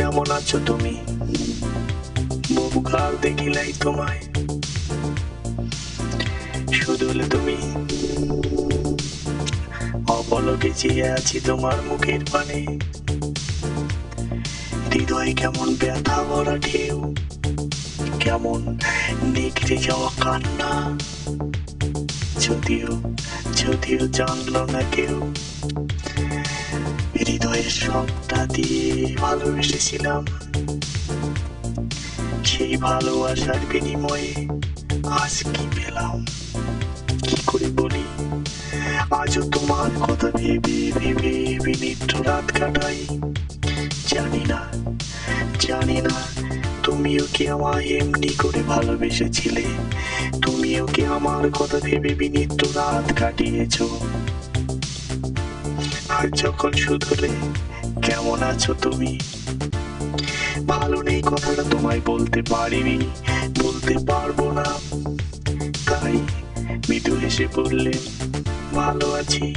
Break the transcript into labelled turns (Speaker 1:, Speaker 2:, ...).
Speaker 1: কেমন আছো তুমি? বহুকাল দেখিলাই তোমায়। শুধু হলে তুমি। অপলকে চেয়ে আছি তোমার মুখের পানে। হৃদয় কেমন ব্যথা ভরা ঢেউ। কেমন নিগড়ে যাওয়া কান্না। যদিও যদিও জানলো না কেউ। হৃদয়ের সবটা দিয়ে ভালোবেসেছিলাম। সেই ভালোবাসার বিনিময়ে আজ কি পেলাম? কি করে বলি? আজও তোমার কথা ভেবে ভেবে বিনিদ্র রাত কাটাই। জানি না জানি না, তুমিও কি আমায় এমনি করে ভালোবেসেছিলে? তুমিও কি আমার কথা ভেবে বিনিদ্র রাত কাটিয়েছো? আর যখন শুধুলে, কেমন আছো তুমি? ভালো নেই কথাটা তোমায় বলতে পারিনি, বলতে পারব না। তাই মৃদু হেসে বললে, ভালো আছি।